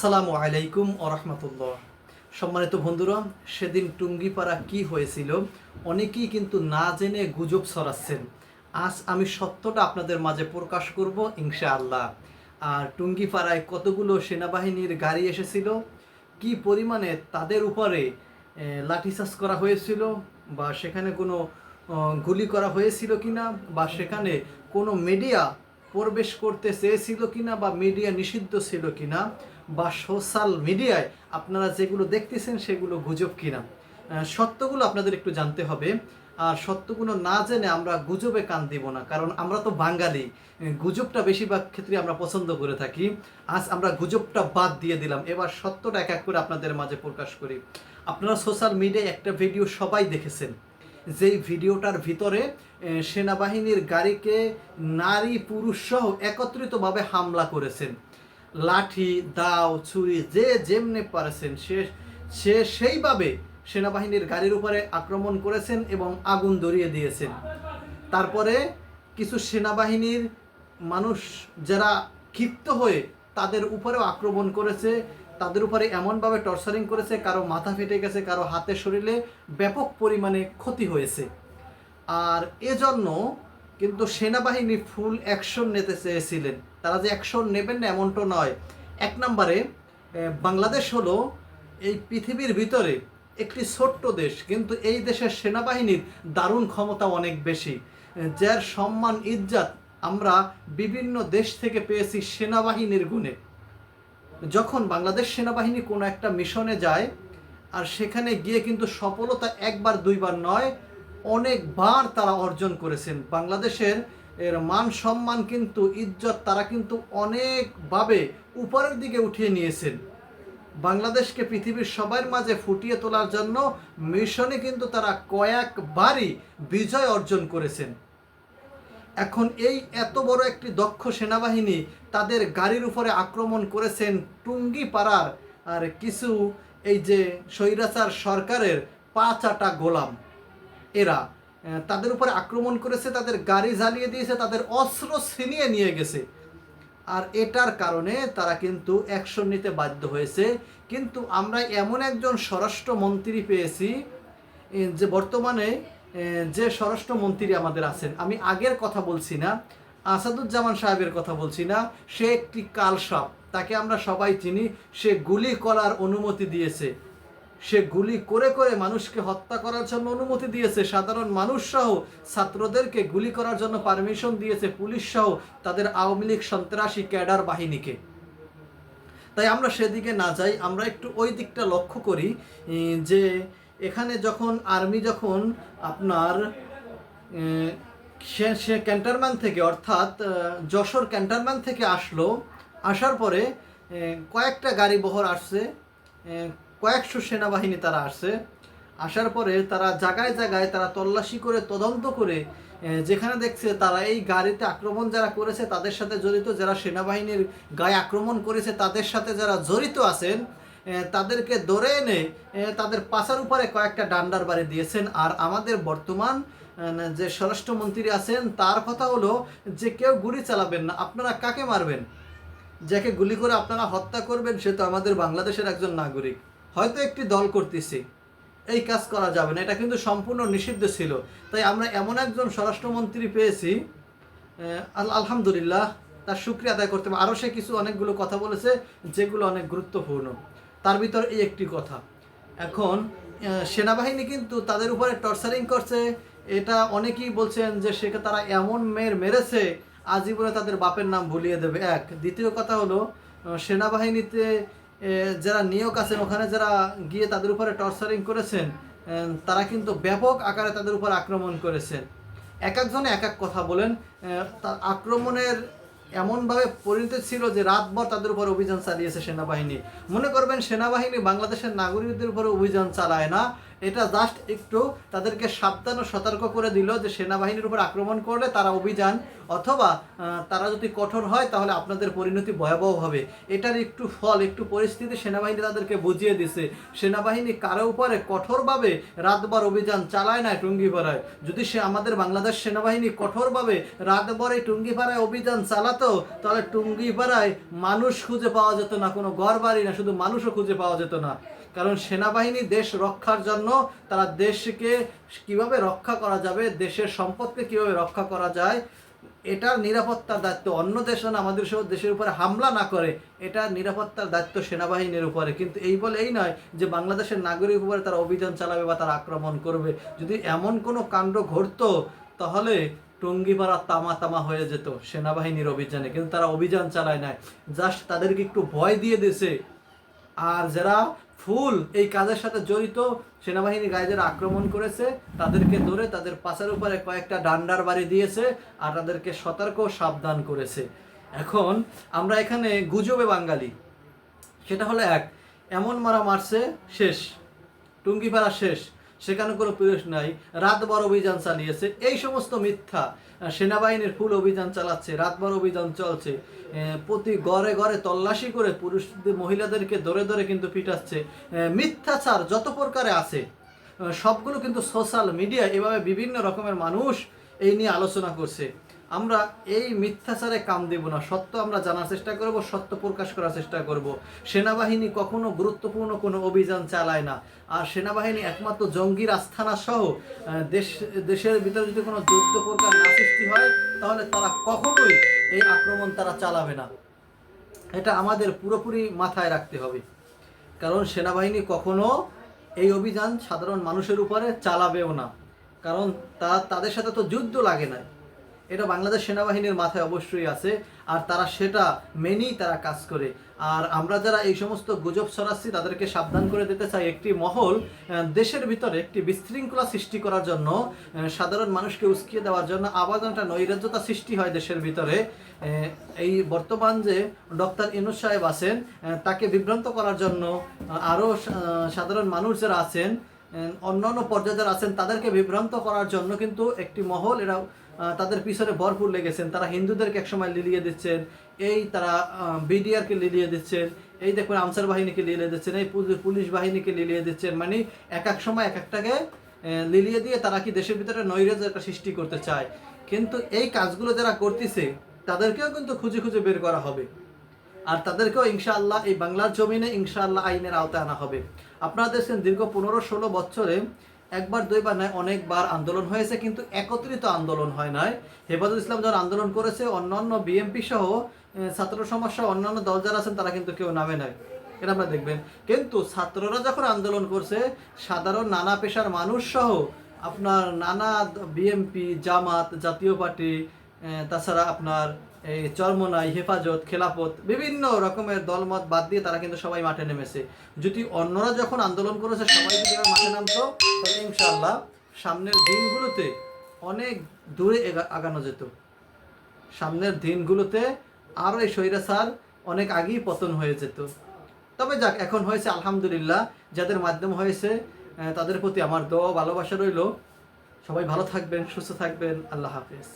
আসসালামু আলাইকুম রহমতুল্লাহ। সম্মানিত বন্ধুরা, সেদিন টুঙ্গিপাড়া কি হয়েছিল অনেকেই কিন্তু না জেনে গুজব ছড়াচ্ছেন। আজ আমি সত্যটা আপনাদের মাঝে প্রকাশ করব ইনশাআল্লাহ। আর টুঙ্গিপাড়ায় কতগুলো সেনাবাহিনীর গাড়ি এসেছিল? কি পরিমাণে তাদের উপরে লাঠিচার্জ করা হয়েছিল? বা সেখানে কোনো গুলি করা হয়েছিল কিনা? বা সেখানে কোনো মিডিয়া প্রবেশ করতে চেয়েছিল কিনা? বা মিডিয়া নিষিদ্ধ ছিল কিনা? বা সোশ্যাল মিডিয়ায় আপনারা যেগুলো দেখতেছেন সেগুলো গুজব কিনা। সত্যগুলো আপনাদের একটু জানতে হবে। আর সত্যগুলো না জেনে আমরা গুজবে কান দিব না, কারণ আমরা তো বাঙালি। গুজবটা বেশিরভাগ ক্ষেত্রে আমরা পছন্দ করে থাকি। আজ আমরা গুজবটা বাদ দিয়ে দিলাম। এবার সত্যটা এক এক করে আপনাদের মাঝে প্রকাশ করি। আপনারা সোশ্যাল মিডিয়ায় একটা ভিডিও সবাই দেখেছেন। যেই ভিডিওটার ভিতরে সেনাবাহিনীর গাড়িকে নারী পুরুষ সহ একত্রিতভাবে হামলা করেছেন। লাঠি, দাও, ছুরি, যে যেমনে পারেছেন, সে সে সেইভাবে সেনাবাহিনীর গাড়ির উপরে আক্রমণ করেছেন এবং আগুন ধরিয়ে দিয়েছেন। তারপরে কিছু সেনাবাহিনীর মানুষ যারা ক্ষিপ্ত হয়ে তাদের উপরেও আক্রমণ করেছে, তাদের উপরে এমনভাবে টর্চারিং করেছে, কারও মাথা ফেটে গেছে, কারও হাতে শরীরে ব্যাপক পরিমাণে ক্ষতি হয়েছে। আর এজন্য কিন্তু সেনাবাহিনী ফুল অ্যাকশন নিতে চেয়েছিলেন তারা যে অ্যাকশন নেবেন না এমনটা নয়। এক নম্বরে বাংলাদেশ হলো এই পৃথিবীর ভিতরে একটি ছোট্ট দেশ, কিন্তু এই দেশের সেনাবাহিনীর দারুণ ক্ষমতা অনেক বেশি। যার সম্মান, ইজ্জাত আমরা বিভিন্ন দেশ থেকে পেয়েছি সেনাবাহিনীর গুণে। যখন বাংলাদেশ সেনাবাহিনী কোনো একটা মিশনে যায়, আর সেখানে গিয়ে কিন্তু সফলতা একবার, দুইবার নয় অনেকবার তারা অর্জন করেছেন। বাংলাদেশের এর মান সম্মান কিন্তু, ইজ্জত তারা কিন্তু অনেকভাবে উপরের দিকে উঠিয়ে নিয়েছেন। বাংলাদেশকে পৃথিবীর সবার মাঝে ফুটিয়ে তোলার জন্য মিশনে কিন্তু তারা কয়েকবারই বিজয় অর্জন করেছেন। এখন এই এত বড় একটি দক্ষ সেনাবাহিনী তাদের গাড়ির উপরে আক্রমণ করেছেন টুঙ্গি পাড়ার আর কিছু এই যে স্বৈরাচার সরকারের পাঁচাটা গোলাম। এরা তাদের উপরে আক্রমণ করেছে, তাদের গাড়ি জ্বালিয়ে দিয়েছে, তাদের অস্ত্র ছিনিয়ে নিয়ে গেছে। আর এটার কারণে তারা কিন্তু অ্যাকশন নিতে বাধ্য হয়েছে। কিন্তু আমরা এমন একজন স্বরাষ্ট্রমন্ত্রী পেয়েছি যে বর্তমানে যে স্বরাষ্ট্রমন্ত্রী আমাদের আছেন। আমি আগের কথা বলছি না, আসাদুজ্জামান সাহেবের কথা বলছি না, সে একটি কালসাপ। তাকে আমরা সবাই চিনি, সে গুলি করার অনুমতি দিয়েছে। সে গুলি করে করে মানুষকে হত্যা করার জন্য অনুমতি দিয়েছে। সাধারণ মানুষ সহ ছাত্রদেরকে গুলি করার জন্য পারমিশন দিয়েছে পুলিশ সহ তাদের আওয়ামী লীগ সন্ত্রাসী ক্যাডার বাহিনীকে। তাই আমরা সেদিকে না যাই, আমরা একটু ওই দিকটা লক্ষ্য করি যে এখানে যখন আর্মি যখন আপনার সে সে ক্যান্টারম্যান থেকে অর্থাৎ যশোর ক্যান্টারম্যান থেকে আসলো, আসার পরে কয়েকটা গাড়ি বহর আসছে কয়েকশো সেনাবাহিনী তারা আসছে। আসার পরে তারা জায়গায় জায়গায় তারা তল্লাশি করে, তদন্ত করে যেখানে দেখছে তারা এই গাড়িতে আক্রমণ যারা করেছে তাদের সাথে জড়িত, যারা সেনাবাহিনীর গায়ে আক্রমণ করেছে তাদের সাথে যারা জড়িত আছেন তাদেরকে ধরে এনে তাদের পাশার উপরে কয়েকটা ডান্ডার বাড়ি দিয়েছেন। আর আমাদের বর্তমান যে স্বরাষ্ট্রমন্ত্রী আছেন, তার কথা হলো যে কেউ গুলি চালাবেন না। আপনারা কাকে মারবেন? যাকে গুলি করে আপনারা হত্যা করবেন, সে তো আমাদের বাংলাদেশের একজন নাগরিক। হয়তো একটি দল করতেছি। এই কাজ করা যাবে না, এটা কিন্তু সম্পূর্ণ নিষিদ্ধ ছিল। তাই আমরা এমন একজন স্বরাষ্ট্রমন্ত্রী পেয়েছি আল- আলহামদুলিল্লাহ, তার শুক্রিয়া আদায় করতে হবে। আরও সে কিছু অনেকগুলো কথা বলেছে, যেগুলো অনেক গুরুত্বপূর্ণ। তার ভিতর এই একটি কথা। এখন সেনাবাহিনী কিন্তু তাদের উপরে টর্চারিং করছে। এটা অনেকেই বলছেন যে সে তারা এমন মেয়ের মেরেছে, আজীবনে তাদের বাপের নাম ভুলিয়ে দেবে। এক। দ্বিতীয় কথা হলো সেনাবাহিনীতে যারা নিয়োগ আছেন, ওখানে যারা গিয়ে তাদের উপরে টর্চারিং করেছেন তারা কিন্তু ব্যাপক আকারে তাদের উপর আক্রমণ করেছেন। এক একজনে এক এক কথা বলেন তার আক্রমণের এমনভাবে পরিণত ছিল যে রাতভর তাদের উপর অভিযান চালিয়েছে সেনাবাহিনী। মনে করবেন, সেনাবাহিনী বাংলাদেশের নাগরিকদের উপরে অভিযান চালায় না এটা জাস্ট একটু তাদেরকে সাবধান ও সতর্ক করে দিল যে সেনাবাহিনীর উপর আক্রমণ করলে তারা অভিযান অথবা তারা যদি কঠোর হয় তাহলে আপনাদের পরিণতি ভয়াবহ হবে। এটার একটু ফল, একটু পরিস্থিতি সেনাবাহিনী তাদেরকে বুঝিয়ে দিছে। সেনাবাহিনী কারও উপরে কঠোরভাবে রাতবার অভিযান চালায় না টুঙ্গিপাড়ায়। যদি সে আমাদের বাংলাদেশ সেনাবাহিনী কঠোরভাবে রাতভর এই টুঙ্গিপাড়ায় অভিযান চালাতো, তাহলে টুঙ্গিপাড়ায় মানুষ খুঁজে পাওয়া যেত না, কোনো ঘর বাড়ি না, শুধু মানুষও খুঁজে পাওয়া যেত না। কারণ সেনাবাহিনী দেশ রক্ষার জন্য তারা দেশকে কীভাবে রক্ষা করা যাবে, দেশের সম্পদকে কীভাবে রক্ষা করা যায়, এটার নিরাপত্তার দায়িত্ব অন্য দেশ যেন আমাদের সহ দেশের উপরে হামলা না করে এটা নিরাপত্তার দায়িত্ব সেনাবাহিনীর উপরে। কিন্তু এই বলে এই নয় যে বাংলাদেশের নাগরিক উপরে তারা অভিযান চালাবে বা তারা আক্রমণ করবে। যদি এমন কোনো কাণ্ড ঘটতো, তাহলে টঙ্গিপাড়া তামা তামা হয়ে যেত সেনাবাহিনীর অভিযানে। কিন্তু তারা অভিযান চালায় নাই। জাস্ট তাদেরকে একটু ভয় দিয়ে দিয়েছে। আর যারা ফুল এই কাজের সাথে জড়িত সেনাবাহিনী গায়ে আক্রমণ করেছে, তাদেরকে ধরে তাদের পাশের উপরে কয়েকটা ডান্ডার বাড়ি দিয়েছে আর তাদেরকে সতর্ক সাবধান করেছে। এখন আমরা এখানে গুজবে বাঙালি। সেটা হলো এক, এমন মারা মারছে, শেষ। টুঙ্গিপাড়া শেষ। সেখানে কোনো পুলিশ নাই। রাতভর অভিযান চালিয়েছে। এই সমস্ত মিথ্যা সেনাবাহিনীর ফুল অভিযান চালাচ্ছে রাতভর অভিযান চলছে। প্রতি ঘরে ঘরে তল্লাশি করে পুরুষ, মহিলাদেরকে ধরে ধরে কিন্তু পিটাচ্ছে। মিথ্যাচার যত প্রকারে আছে সবগুলো কিন্তু সোশ্যাল মিডিয়া এভাবে বিভিন্ন রকমের মানুষ এই নিয়ে আলোচনা করছে। আমরা এই মিথ্যাচারে কাম দেব না। সত্য আমরা জানার চেষ্টা করব, সত্য প্রকাশ করার চেষ্টা করব। সেনাবাহিনী কখনো গুরুত্বপূর্ণ কোনো অভিযান চালায় না। আর সেনাবাহিনী একমাত্র জঙ্গির আস্থানা সহ দেশ, দেশের ভিতরে যদি কোনো যুদ্ধ প্রকার না সৃষ্টি হয়, তাহলে তারা কখনোই এই আক্রমণ তারা চালাবে না। এটা আমাদের পুরোপুরি মাথায় রাখতে হবে। কারণ সেনাবাহিনী কখনো এই অভিযান সাধারণ মানুষের উপরে চালাবেও না। কারণ তা, তাদের সাথে তো যুদ্ধ লাগে না এটা বাংলাদেশ সেনাবাহিনীর মাথায় অবশ্যই আছে, আর তারা সেটা মেনেই তারা কাজ করে। আর আমরা যারা এই সমস্ত গুজব ছড়াচ্ছি, তাদেরকে সাবধান করে দিতে চাই একটি মহল দেশের ভিতরে একটি বিশৃঙ্খলা সৃষ্টি করার জন্য সাধারণ মানুষকে উস্কিয়ে দেওয়ার জন্য আবার একটা নৈরাজ্যতা সৃষ্টি হয় দেশের ভিতরে। এই বর্তমান যে ডক্টর ইনুস সাহেব আছেন তাকে বিভ্রান্ত করার জন্য আরও সাধারণ মানুষ যারা আছেন অন্যান্য পর্যায়ে যারা আছেন, তাদেরকে বিভ্রান্ত করার জন্য কিন্তু একটি মহল এরা তাদের পিছনে ভরপুর লেগেছেন। তারা হিন্দুদেরকে একসময় লিলিয়ে দিচ্ছেন। এই তারা বিডিআরকে লিলিয়ে দিচ্ছেন। এই দেখুন আনসার বাহিনীকে লিলিয়ে দিচ্ছেন। এই পুলিশ বাহিনীকে লিলিয়ে দিচ্ছেন। মানে এক এক সময় এক একটাকে লিলিয়ে দিয়ে তারা কি দেশের ভিতরে নৈরাজ্য একটা সৃষ্টি করতে চায়। কিন্তু এই কাজগুলো যারা করতেছে, তাদেরকেও কিন্তু খুঁজে খুঁজে বের করা হবে। আর তাদেরকেও ইনশাআল্লাহ এই বাংলার জমিনে ইনশাআল্লাহ আইনের আওতায় আনা হবে। আপনারা দেখছেন দীর্ঘ পনেরো ষোলো বছরে একবার, দুইবার নয়, অনেকবার আন্দোলন হয়েছে, কিন্তু একত্রিত আন্দোলন হয় নাই। হেফাজত ইসলাম যারা আন্দোলন করেছে, অন্যান্য বিএমপি সহ ছাত্র সমাজ সহ, অন্যান্য দল যারা আছেন, তারা কিন্তু কেউ নামে নাই। এটা আপনারা দেখবেন। কিন্তু ছাত্ররা যখন আন্দোলন করছে, সাধারণ নানা পেশার মানুষ সহ, আপনার নানা বিএমপি জামাত, জাতীয় পার্টি তাছাড়া আপনার এই চরমনাই, হেফাজত, খেলাফত, বিভিন্ন রকমের দলমত বাদ দিয়ে তারা কিন্তু সবাই মাঠে নেমেছে। যদি অন্যরা যখন আন্দোলন করেছে, সবাই যদি মাঠে নামতো তাহলে সামনের দিনগুলোতে অনেক দূরে আগানো যেত। সামনের দিনগুলোতে আরও এই স্বৈরাচার অনেক আগেই পতন হয়ে যেত। তবে যাক, এখন হয়েছে আলহামদুলিল্লাহ, যাদের মাধ্যম হয়েছে তাদের প্রতি আমার দোয়া ভালোবাসা রইল। সবাই ভালো থাকবেন, সুস্থ থাকবেন, আল্লাহ হাফিজ।